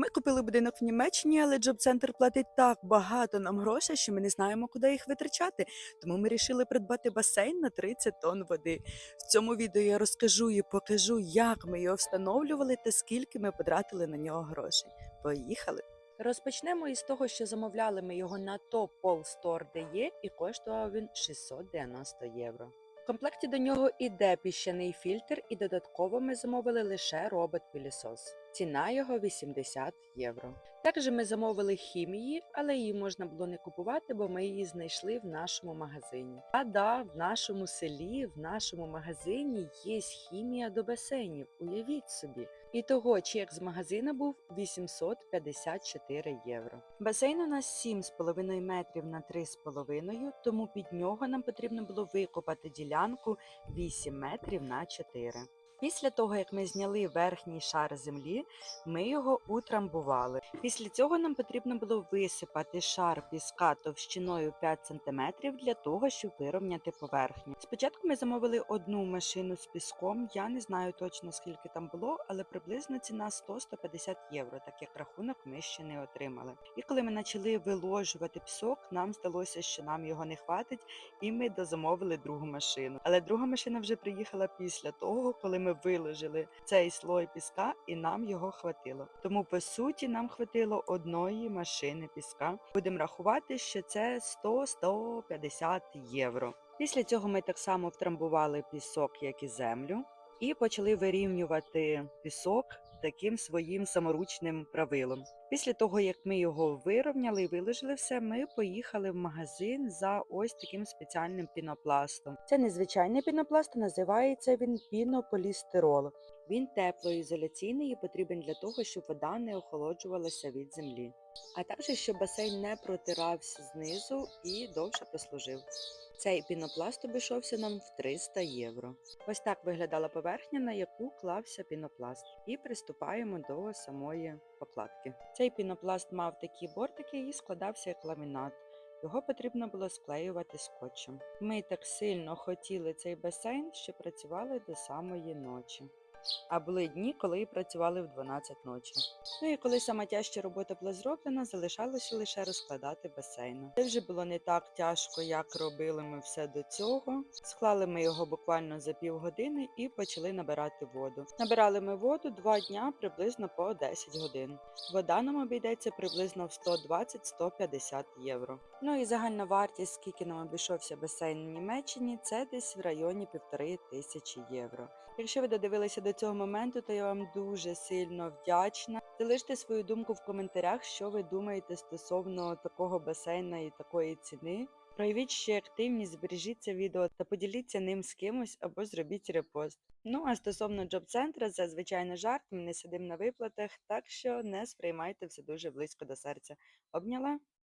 Ми купили будинок в Німеччині, але джоб-центр платить так багато нам грошей, що ми не знаємо, куди їх витрачати. Тому ми вирішили придбати басейн на 30 тонн води. В цьому відео я розкажу і покажу, як ми його встановлювали та скільки ми потратили на нього грошей. Поїхали! Розпочнемо із того, що замовляли ми його на топ Pol Store, де є, і коштував він 690 євро. Комплекті до нього іде піщаний фільтр, і додатково ми замовили лише робот-пилісос. Ціна його 80 євро. Також ми замовили хімії, але її можна було не купувати, бо ми її знайшли в нашому магазині. А да, в нашому селі, в нашому магазині є хімія до басейнів. Уявіть собі. І того чек з магазина був 854 євро. Басейн у нас 7,5 метрів на 3,5, тому під нього нам потрібно було викопати ділянку 8 метрів на 4. Після того, як ми зняли верхній шар землі, ми його утрамбували. Після цього нам потрібно було висипати шар піска товщиною 5 см для того, щоб вирівняти поверхню. Спочатку ми замовили одну машину з піском. Я не знаю точно скільки там було, але приблизно ціна 100-150 євро, так як рахунок ми ще не отримали. І коли ми почали виложувати пісок, нам здалося, що нам його не хватить, і ми дозамовили другу машину. Але друга машина вже приїхала після того, коли ми виложили цей слой піска, і нам його хватило. Тому по суті нам хватило одної машини піска. Будемо рахувати, що це 100-150 євро. Після цього ми так само втрамбували пісок, як і землю, і почали вирівнювати пісок таким своїм саморучним правилом. Після того, як ми його вирівняли і виложили все, ми поїхали в магазин за ось таким спеціальним пінопластом. Це незвичайний пінопласт, називається він пінополістирол. Він теплоізоляційний і потрібен для того, щоб вода не охолоджувалася від землі, а також щоб басейн не протирався знизу і довше прослужив. Цей пінопласт обійшовся нам в 300 євро. Ось так виглядала поверхня, на яку клався пінопласт. І приступаємо до самої покладки. Цей пінопласт мав такі бортики і складався як ламінат. Його потрібно було склеювати скотчем. Ми так сильно хотіли цей басейн, що працювали до самої ночі. А були дні, коли працювали в 12 ночі. Ну і коли сама тяжча робота була зроблена, залишалося лише розкладати басейн. Це вже було не так тяжко, як робили ми все до цього. Склали ми його буквально за півгодини і почали набирати воду. Набирали ми воду два дня приблизно по 10 годин. Вода нам обійдеться приблизно в 120-150 євро. Ну і загальна вартість, скільки нам обійшовся басейн в Німеччині, це десь в районі півтори тисячі євро. Якщо ви додивилися до цього моменту, то я вам дуже сильно вдячна. Залиште свою думку в коментарях, що ви думаєте стосовно такого басейна і такої ціни. Проявіть ще активність, збережіть це відео та поділіться ним з кимось або зробіть репост. Ну а стосовно джоб-центра, це звичайно жарт, ми не сидимо на виплатах, так що не сприймайте все дуже близько до серця. Обняла?